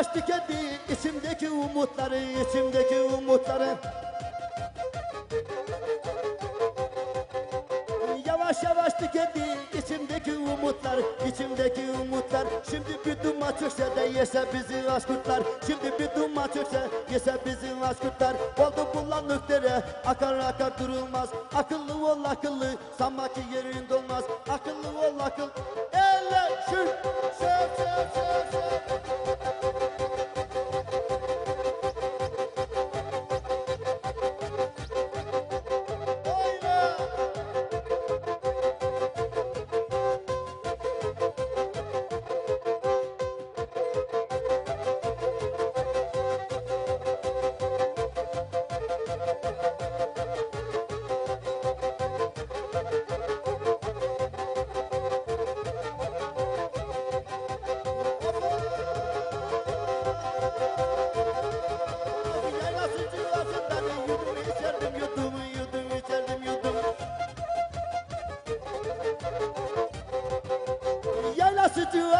yavaş tükendi içimdeki umutları içimdeki umutları. Yavaş yavaş tükendi içimdeki umutlar içimdeki umutlar. Şimdi bir duman çökse de yese bizi aç kurtlar Şimdi bir duman çökse yese bizi aç kurtlar Oldu bulanık dere akar akar durulmaz. Akıllı ol akıllı sanma ki yerin dolmaz. Akıllı ol akıllı Elle şu şu şu şu şu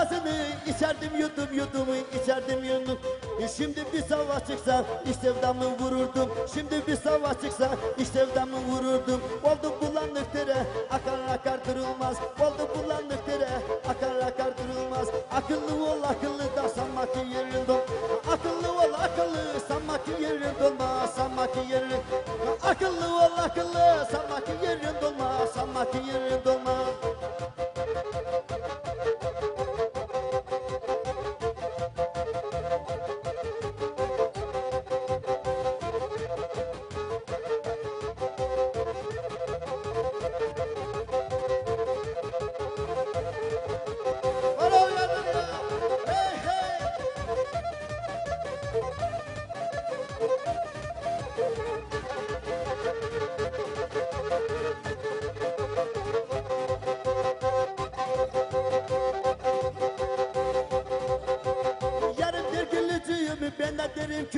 Civasını içerdim yudum yudum içerdim yudum E Şimdi bir savaş çıksa istevdamı vururdum. Şimdi bir savaş çıksa istevdamı vururdum. Oldu bulanık dere akar akar durulmaz Oldu bulanık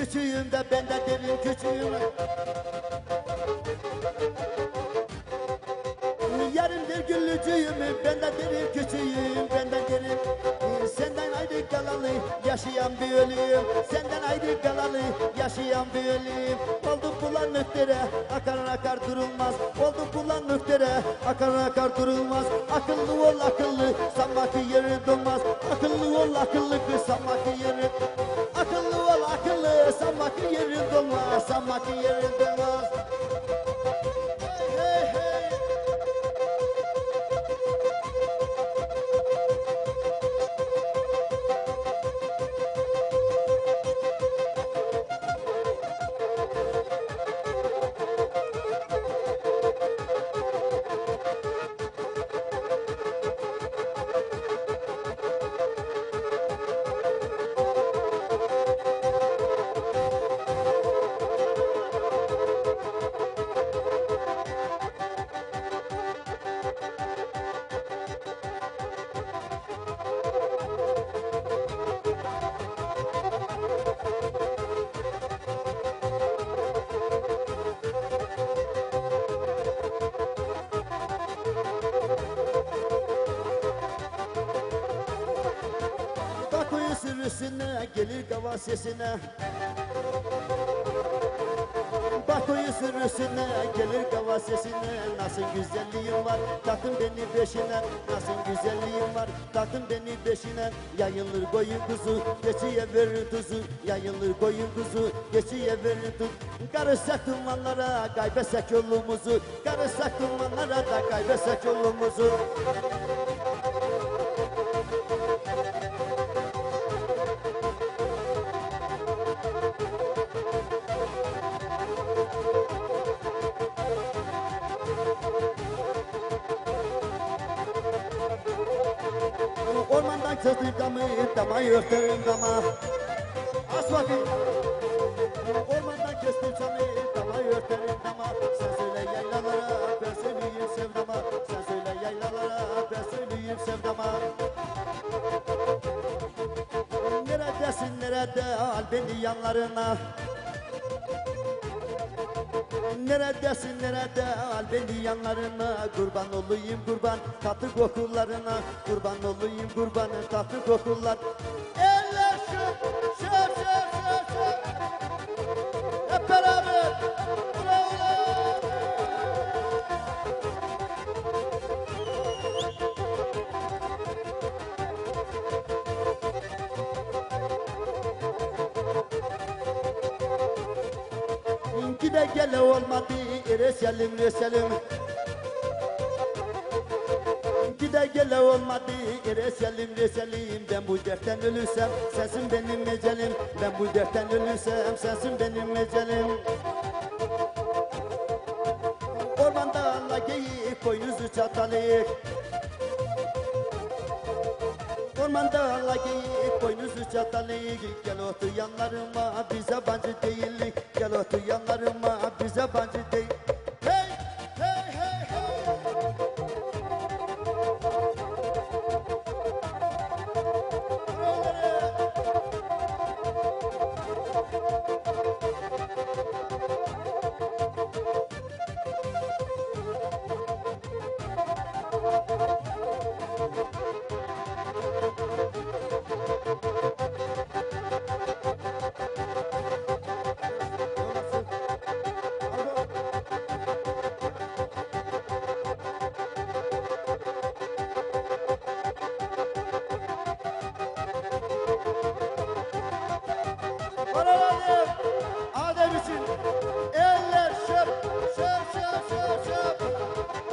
küçüğüm de ben de derim küçüğüm. Yarım der gülücüğüm ben de derim küçüğüm ben de derim Senden ayrı kalalı yaşayan bir ölüyüm Senden ayrı kalalı yaşayan bir ölüyüm Oldu bulanık dere akar akar durulmaz. Oldu bulanık dere akar akar durulmaz. Akıllı ol akıllı sanma ki yeri dolmaz Akıllı ol akıllı kız sanma ki yeri Akıllı ol akıllı sanma ki yeri dolmaz Sanma ki yeri dolmaz kava sesine Bak o sürüsüne gelir kava sesine Nasıl güzelliğin var taktın beni peşine. Nasıl güzelliğin var taktın beni peşine. Yayılır koyun kuzu geçiye verir tuzu. Yayılır koyun kuzu geçiye verir tuzu. Karışsak dumanlara kaybetsek yolumuzu. Karışsak dumanlara da kaybetsek yolumuzu Ormandan kestim damı, dama örterim dama As bakayım Ormandan kestim camı, dama örterim dama Sen söyle yaylalara, ben söyleyeyim sevdama Sen söyle yaylalara, ben söyleyeyim sevdama Neredesin nerede, al beni yanlarına Neredesin nerede? Al beni yanlarına. Kurban olayım kurban. Tatlı kokularına. Kurban olayım kurbanın tatlı kokular. Eller şu şu Gide gele olmadı reselim reselim Gide gele olmadı reselim reselim Ben bu dertten ölürsem sensin benim ecelim. Ben bu dertten ölürsem sensin benim ecelim. Ormanda ala geyik boynuzu çatalık Ormanda ala geyik boynuzu çatalık Gel otur yanlarıma biz yabancı değillik Gel otur yanlarıma biz yabancı değil chop, chop, chop.